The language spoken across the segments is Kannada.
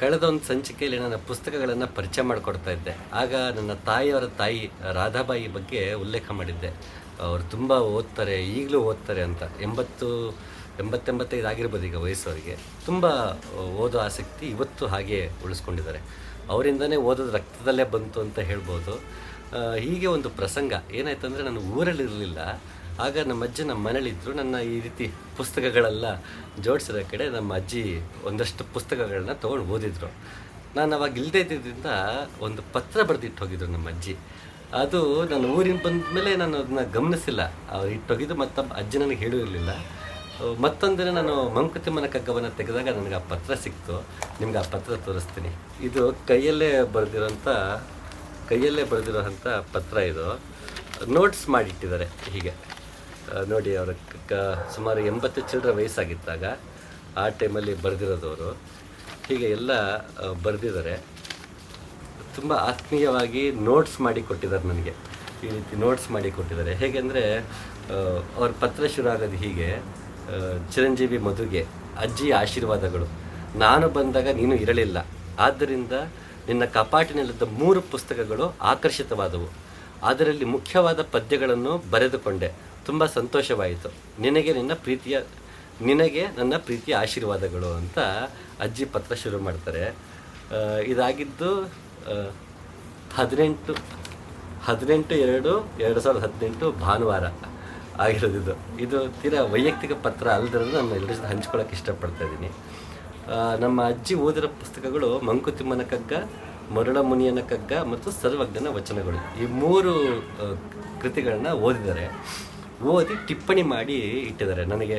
ಕಳೆದ ಒಂದು ಸಂಚಿಕೆಯಲ್ಲಿ ನನ್ನ ಪುಸ್ತಕಗಳನ್ನು ಪರಿಚಯ ಮಾಡಿಕೊಡ್ತಾ ಇದ್ದೆ. ಆಗ ನನ್ನ ತಾಯಿಯವರ ತಾಯಿ ರಾಧಾಬಾಯಿ ಬಗ್ಗೆ ಉಲ್ಲೇಖ ಮಾಡಿದ್ದೆ. ಅವರು ತುಂಬ ಓದ್ತಾರೆ, ಈಗಲೂ ಓದ್ತಾರೆ ಅಂತ. ಎಂಬತ್ತು, ಎಂಬತ್ತೆಂಬತ್ತೈದು ಆಗಿರ್ಬೋದು ಈಗ ವಯಸ್ಸವರಿಗೆ ತುಂಬ ಓದೋ ಆಸಕ್ತಿ ಇವತ್ತು ಹಾಗೆ ಉಳಿಸ್ಕೊಂಡಿದ್ದಾರೆ. ಅವರಿಂದನೇ ಓದೋದು ರಕ್ತದಲ್ಲೇ ಬಂತು ಅಂತ ಹೇಳ್ಬೋದು. ಹೀಗೆ ಒಂದು ಪ್ರಸಂಗ ಏನಾಯ್ತು ಅಂದರೆ ನಾನು ಊರಲ್ಲಿರಲಿಲ್ಲ. ಆಗ ನಮ್ಮ ಅಜ್ಜಿ ನಮ್ಮ ಮನೇಲಿದ್ದರು ನನ್ನ ಈ ರೀತಿ ಪುಸ್ತಕಗಳೆಲ್ಲ ಜೋಡಿಸಿದ ಕಡೆ ನಮ್ಮ ಅಜ್ಜಿ ಒಂದಷ್ಟು ಪುಸ್ತಕಗಳನ್ನ ತೊಗೊಂಡು ಓದಿದ್ರು. ನಾನು ಅವಾಗ ಇಲ್ಲದೇ ಇದ್ದಿದ್ದರಿಂದ ಒಂದು ಪತ್ರ ಬರೆದಿಟ್ಟು ಹೋಗಿದ್ರು ನಮ್ಮ ಅಜ್ಜಿ. ಅದು ನಾನು ಊರಿಗೆ ಬಂದ ಮೇಲೆ ನಾನು ಅದನ್ನ ಗಮನಿಸಿಲ್ಲ. ಅವ್ರು ಇಟ್ಟೋಗಿದ್ದು ಮತ್ತು ಅಜ್ಜಿ ನನಗೆ ಹೇಳಿರಲಿಲ್ಲ. ಮತ್ತೊಂದಿನ ನಾನು ಮಂಕುತಿಮ್ಮನ ಕಗ್ಗವನ್ನು ತೆಗೆದಾಗ ನನಗೆ ಆ ಪತ್ರ ಸಿಕ್ತು. ನಿಮ್ಗೆ ಆ ಪತ್ರ ತೋರಿಸ್ತೀನಿ. ಇದು ಕೈಯಲ್ಲೇ ಬರೆದಿರೋಂಥ ಕೈಯಲ್ಲೇ ಬರೆದಿರೋಂಥ ಪತ್ರ ಇದು. ನೋಟ್ಸ್ ಮಾಡಿಟ್ಟಿದ್ದಾರೆ ಹೀಗೆ. ನೋಡಿ ಅವರ ಕ ಸುಮಾರು ಎಂಬತ್ತು ಚಿಲ್ಲರ ವಯಸ್ಸಾಗಿದ್ದಾಗ ಆ ಟೈಮಲ್ಲಿ ಬರೆದಿರೋದವರು. ಹೀಗೆ ಎಲ್ಲ ಬರೆದಿದ್ದಾರೆ. ತುಂಬ ಆತ್ಮೀಯವಾಗಿ ನೋಟ್ಸ್ ಮಾಡಿ ಕೊಟ್ಟಿದ್ದಾರೆ ನನಗೆ. ಈ ರೀತಿ ನೋಟ್ಸ್ ಮಾಡಿ ಕೊಟ್ಟಿದ್ದಾರೆ. ಹೇಗೆಂದರೆ ಅವ್ರ ಪತ್ರ ಶುರು ಆಗೋದು ಹೀಗೆ. ಚಿರಂಜೀವಿ ಮಧುಗೆ, ಅಜ್ಜಿ ಆಶೀರ್ವಾದಗಳು. ನಾನು ಬಂದಾಗ ನೀನು ಇರಲಿಲ್ಲ. ಆದ್ದರಿಂದ ನಿನ್ನ ಕಪಾಟಿನಲ್ಲಿದ್ದ ಮೂರು ಪುಸ್ತಕಗಳು ಆಕರ್ಷಿತವಾದವು. ಅದರಲ್ಲಿ ಮುಖ್ಯವಾದ ಪದ್ಯಗಳನ್ನು ಬರೆದುಕೊಂಡೆ. ತುಂಬ ಸಂತೋಷವಾಯಿತು. ನಿನಗೆ ನಿನ್ನ ಪ್ರೀತಿಯ, ನಿನಗೆ ನನ್ನ ಪ್ರೀತಿಯ ಆಶೀರ್ವಾದಗಳು ಅಂತ ಅಜ್ಜಿ ಪತ್ರ ಶುರು ಮಾಡ್ತಾರೆ. ಇದಾಗಿದ್ದು ಹದಿನೆಂಟು ಹದಿನೆಂಟು ಎರಡು ಎರಡು ಸಾವಿರದ ಹದಿನೆಂಟು ಭಾನುವಾರ ಆಗಿರೋದಿದ್ದು ಇದು ತೀರಾ ವೈಯಕ್ತಿಕ ಪತ್ರ ಅಲ್ಲದಿರೋದು ನಾನು ಎಲ್ಲರ ಜೊತೆ ಹಂಚ್ಕೊಳ್ಳೋಕೆ ಇಷ್ಟಪಡ್ತಾ ಇದ್ದೀನಿ. ನಮ್ಮ ಅಜ್ಜಿ ಓದಿರೋ ಪುಸ್ತಕಗಳು ಮಂಕುತಿಮ್ಮನ ಕಗ್ಗ ಮರುಳ ಮುನಿಯನ ಕಗ್ಗ ಮತ್ತು ಸರ್ವಜ್ಞನ ವಚನಗಳು. ಈ ಮೂರು ಕೃತಿಗಳನ್ನ ಓದಿದ್ದಾರೆ. ಓದಿ ಟಿಪ್ಪಣಿ ಮಾಡಿ ಇಟ್ಟಿದ್ದಾರೆ. ನನಗೆ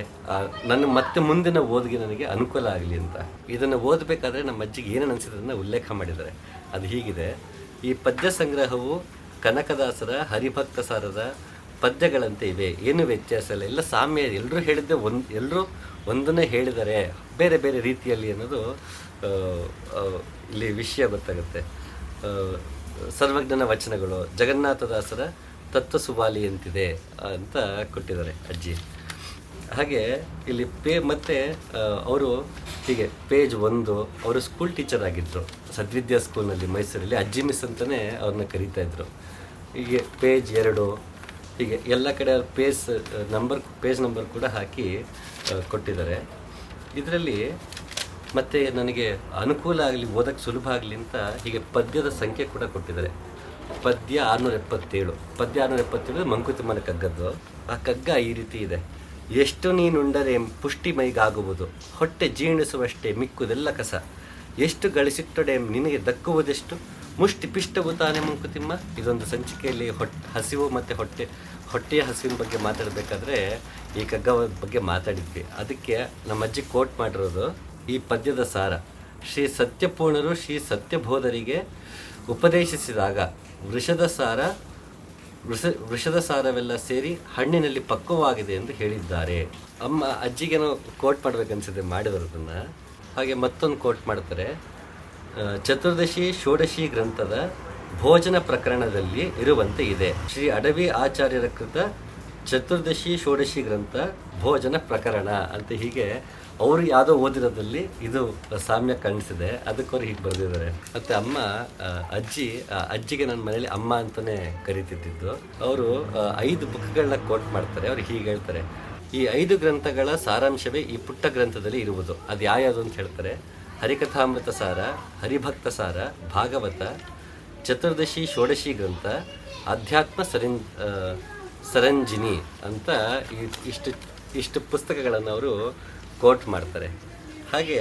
ನನ್ನ ಮತ್ತೆ ಮುಂದಿನ ಓದಿಗೆ ನನಗೆ ಅನುಕೂಲ ಆಗಲಿ ಅಂತ. ಇದನ್ನು ಓದಬೇಕಾದ್ರೆ ನಮ್ಮ ಅಜ್ಜಿಗೆ ಏನೇನು ಅನಿಸಿದ್ರನ್ನ ಉಲ್ಲೇಖ ಮಾಡಿದ್ದಾರೆ. ಅದು ಹೀಗಿದೆ. ಈ ಪದ್ಯ ಸಂಗ್ರಹವು ಕನಕದಾಸರ, ಹರಿಭಕ್ತ ಸಾರದ ಪದ್ಯಗಳಂತೆ ಇವೆ. ಏನು ವ್ಯತ್ಯಾಸ ಇಲ್ಲ. ಎಲ್ಲ ಸಾಮ್ಯ ಎಲ್ಲರೂ ಹೇಳಿದ್ದೆ ಒಂದು ಎಲ್ಲರೂ ಒಂದನ್ನೇ ಹೇಳಿದ್ದಾರೆ. ಬೇರೆ ಬೇರೆ ರೀತಿಯಲ್ಲಿ ಅನ್ನೋದು ಇಲ್ಲಿ ವಿಷಯ ಗೊತ್ತಾಗುತ್ತೆ. ಸರ್ವಜ್ಞನ ವಚನಗಳು ಜಗನ್ನಾಥದಾಸರ ತತ್ವ ಸುವಾಲಿಯಂತಿದೆ ಅಂತ ಕೊಟ್ಟಿದ್ದಾರೆ ಅಜ್ಜಿ. ಹಾಗೆ ಇಲ್ಲಿ ಪೇ ಮತ್ತೆ ಅವರು ಹೀಗೆ ಪೇಜ್ ಒಂದು, ಅವರು ಸ್ಕೂಲ್ ಟೀಚರ್ ಆಗಿದ್ದರು ಸದ್ವಿದ್ಯಾ ಸ್ಕೂಲ್ನಲ್ಲಿ ಮೈಸೂರಲ್ಲಿ. ಅಜ್ಜಿ ಮಿಸ್ ಅಂತಲೇ ಅವ್ರನ್ನ ಕರೀತಾ ಇದ್ರು. ಹೀಗೆ ಪೇಜ್ ಎರಡು, ಹೀಗೆ ಎಲ್ಲ ಕಡೆ ಅವ್ರ ಪೇಜ್ ನಂಬರ್ ಪೇಜ್ ನಂಬರ್ ಕೂಡ ಹಾಕಿ ಕೊಟ್ಟಿದ್ದಾರೆ. ಇದರಲ್ಲಿ ಮತ್ತು ನನಗೆ ಅನುಕೂಲ ಆಗಲಿ ಓದಕ್ಕೆ ಸುಲಭ ಆಗಲಿ ಅಂತ ಹೀಗೆ ಪದ್ಯದ ಸಂಖ್ಯೆ ಕೂಡ ಕೊಟ್ಟಿದ್ದಾರೆ. ಪದ್ಯ ಆರುನೂರ ಎಪ್ಪತ್ತೇಳು. ಪದ್ಯ ಆರುನೂರ ಎಪ್ಪತ್ತೇಳು ಮಂಕುತಿಮ್ಮನ ಕಗ್ಗದ್ದು. ಆ ಕಗ್ಗ ಈ ರೀತಿ ಇದೆ. ಎಷ್ಟು ನೀನುಂಡರೆ ಪುಷ್ಟಿ ಮೈಗಾಗುವುದು. ಹೊಟ್ಟೆ ಜೀರ್ಣಿಸುವಷ್ಟೇ ಮಿಕ್ಕುದೆಲ್ಲ ಕಸ. ಎಷ್ಟು ಗಳಿಸಿಟ್ಟೊಡೆ ನಿನಗೆ ದಕ್ಕುವುದೆಷ್ಟು? ಮುಷ್ಟಿ ಪಿಷ್ಟವು ತಾನೆ ಮಂಕುತಿಮ್ಮ. ಇದೊಂದು ಸಂಚಿಕೆಯಲ್ಲಿ ಹೊಟ್ಟೆ ಹಸಿವು ಮತ್ತು ಹೊಟ್ಟೆ, ಹೊಟ್ಟೆಯ ಹಸಿವಿನ ಬಗ್ಗೆ ಮಾತಾಡಬೇಕಾದ್ರೆ ಈ ಕಗ್ಗ ಬಗ್ಗೆ ಮಾತಾಡಿದ್ವಿ. ಅದಕ್ಕೆ ನಮ್ಮ ಅಜ್ಜಿ ಕೋಟ್ ಮಾಡಿರೋದು ಈ ಪದ್ಯದ ಸಾರ. ಶ್ರೀ ಸತ್ಯಪೂರ್ಣರು ಶ್ರೀ ಸತ್ಯಬೋಧರಿಗೆ ಉಪದೇಶಿಸಿದಾಗ ವೃಷದ ಸಾರ, ವೃಷ, ವೃಷದ ಸಾರವೆಲ್ಲ ಸೇರಿ ಹಣ್ಣಿನಲ್ಲಿ ಪಕ್ವವಾಗಿದೆ ಎಂದು ಹೇಳಿದ್ದಾರೆ. ಅಮ್ಮ ಅಜ್ಜಿಗೆ ಕೋಟ್ ಮಾಡ್ಬೇಕನ್ಸಿದೆ ಮಾಡಿರೋದನ್ನ ಹಾಗೆ ಮತ್ತೊಂದು ಕೋಟ್ ಮಾಡ್ತಾರೆ. ಚತುರ್ದಶಿ, ಷೋಡಶಿ ಗ್ರಂಥದ ಭೋಜನ ಪ್ರಕರಣದಲ್ಲಿ ಇರುವಂತೆ ಇದೆ. ಶ್ರೀ ಅಡವಿ ಆಚಾರ್ಯರ ಕೃತ ಚತುರ್ದಶಿ, ಷೋಡಶಿ ಗ್ರಂಥ, ಭೋಜನ ಪ್ರಕರಣ ಅಂತ ಹೀಗೆ ಅವರು ಯಾವುದೋ ಓದಿರೋದಲ್ಲಿ ಇದು ಸಾಮ್ಯ ಕಾಣಿಸಿದೆ. ಅದಕ್ಕವ್ರು ಹೀಗೆ ಬರೆದಿದ್ದಾರೆ. ಮತ್ತು ಅಮ್ಮ ಅಜ್ಜಿ ಅಜ್ಜಿಗೆ ನನ್ನ ಮನೇಲಿ ಅಮ್ಮ ಅಂತಲೇ ಕರಿತಿದ್ದಿದ್ದು. ಅವರು ಐದು ಬುಕ್ಗಳನ್ನ ಕೋಟ್ ಮಾಡ್ತಾರೆ. ಅವ್ರು ಹೀಗೆ ಹೇಳ್ತಾರೆ. ಈ ಐದು ಗ್ರಂಥಗಳ ಸಾರಾಂಶವೇ ಈ ಪುಟ್ಟ ಗ್ರಂಥದಲ್ಲಿ ಇರುವುದು. ಅದು ಯಾವ್ಯಾವುದು ಅಂತ ಹೇಳ್ತಾರೆ. ಹರಿಕಥಾಮೃತ ಸಾರ, ಹರಿಭಕ್ತ ಸಾರ, ಭಾಗವತ, ಚತುರ್ದಶಿ, ಷೋಡಶಿ ಗ್ರಂಥ, ಅಧ್ಯಾತ್ಮ ಸರಿನ್ ಸರಂಜಿನಿ ಅಂತ ಇಷ್ಟು ಇಷ್ಟು ಪುಸ್ತಕಗಳನ್ನು ಅವರು ಕೋಟ್ ಮಾಡ್ತಾರೆ. ಹಾಗೆ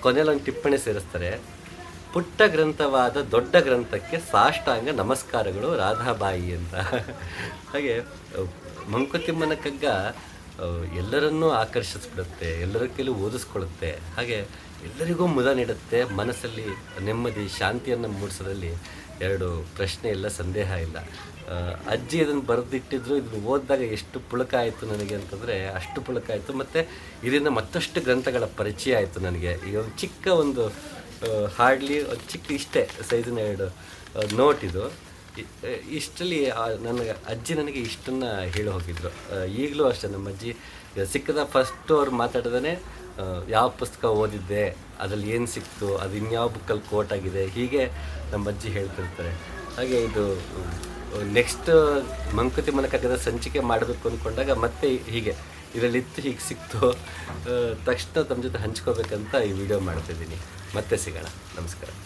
ಕೊನೆಯಲ್ಲೊಂದು ಟಿಪ್ಪಣಿ ಸೇರಿಸ್ತಾರೆ. ಪುಟ್ಟ ಗ್ರಂಥವಾದ ದೊಡ್ಡ ಗ್ರಂಥಕ್ಕೆ ಸಾಷ್ಟಾಂಗ ನಮಸ್ಕಾರಗಳು ರಾಧಾಬಾಯಿ ಅಂತ. ಹಾಗೆ ಮಂಕುತಿಮ್ಮನ ಕಗ್ಗ ಎಲ್ಲರನ್ನೂ ಆಕರ್ಷಿಸ್ಬಿಡುತ್ತೆ, ಎಲ್ಲರ ಕೈಲೂ ಓದಿಸ್ಕೊಳ್ಳುತ್ತೆ. ಹಾಗೆ, ಎಲ್ಲರಿಗೂ ಮುದ ನೀಡುತ್ತೆ ಮನಸ್ಸಲ್ಲಿ, ನೆಮ್ಮದಿ, ಶಾಂತಿಯನ್ನು ಮೂಡಿಸೋದ್ರಲ್ಲಿ. ಎರಡು ಪ್ರಶ್ನೆ ಇಲ್ಲ, ಸಂದೇಹ ಇಲ್ಲ. ಅಜ್ಜಿ ಇದನ್ನು ಬರೆದಿಟ್ಟಿದ್ರು, ಇದನ್ನು ಓದಿದಾಗ ಎಷ್ಟು ಪುಳಕ ಆಯಿತು ನನಗೆ ಅಂತಂದರೆ ಅಷ್ಟು ಪುಳಕ ಆಯಿತು. ಮತ್ತು ಇದರಿಂದ ಮತ್ತಷ್ಟು ಗ್ರಂಥಗಳ ಪರಿಚಯ ಆಯಿತು ನನಗೆ. ಈಗ ಒಂದು ಚಿಕ್ಕ ಒಂದು ಹಾರ್ಡ್ಲಿ ಒಂದು ಚಿಕ್ಕ ಇಷ್ಟೇ ಸೈಜಿನ ಎರಡು ನೋಟ್ ಇದು. ಇಷ್ಟಲ್ಲಿ ನನಗೆ ಅಜ್ಜಿ ನನಗೆ ಇಷ್ಟನ್ನು ಹೇಳಿ ಹೋಗಿದ್ರು. ಈಗಲೂ ಅಷ್ಟೇ ನಮ್ಮ ಅಜ್ಜಿ ಸಿಕ್ಕದ ಫಸ್ಟು ಅವ್ರು ಮಾತಾಡಿದೇ ಯಾವ ಪುಸ್ತಕ ಓದಿದ್ದೆ, ಅದರಲ್ಲಿ ಏನು ಸಿಕ್ತು, ಅದು ಇನ್ಯಾವ ಬುಕ್ಕಲ್ಲಿ ಕೋಟ್ ಆಗಿದೆ, ಹೀಗೆ ನಮ್ಮ ಅಜ್ಜಿ ಹೇಳ್ತಿರ್ತಾರೆ. ಹಾಗೆ ಇದು ನೆಕ್ಸ್ಟ್ ಮಂಕುತಿ ಮನಕಗ್ಗದ ಸಂಚಿಕೆ ಮಾಡಬೇಕು ಅಂದ್ಕೊಂಡಾಗ ಮತ್ತೆ ಹೀಗೆ ಇದರಲ್ಲಿತ್ತು ಹೀಗೆ ಸಿಕ್ತು. ತಕ್ಷಣ ತಮ್ಮ ಜೊತೆ ಹಂಚ್ಕೋಬೇಕಂತ ಈ ವಿಡಿಯೋ ಮಾಡ್ತಿದ್ದೀನಿ. ಮತ್ತೆ ಸಿಗೋಣ. ನಮಸ್ಕಾರ.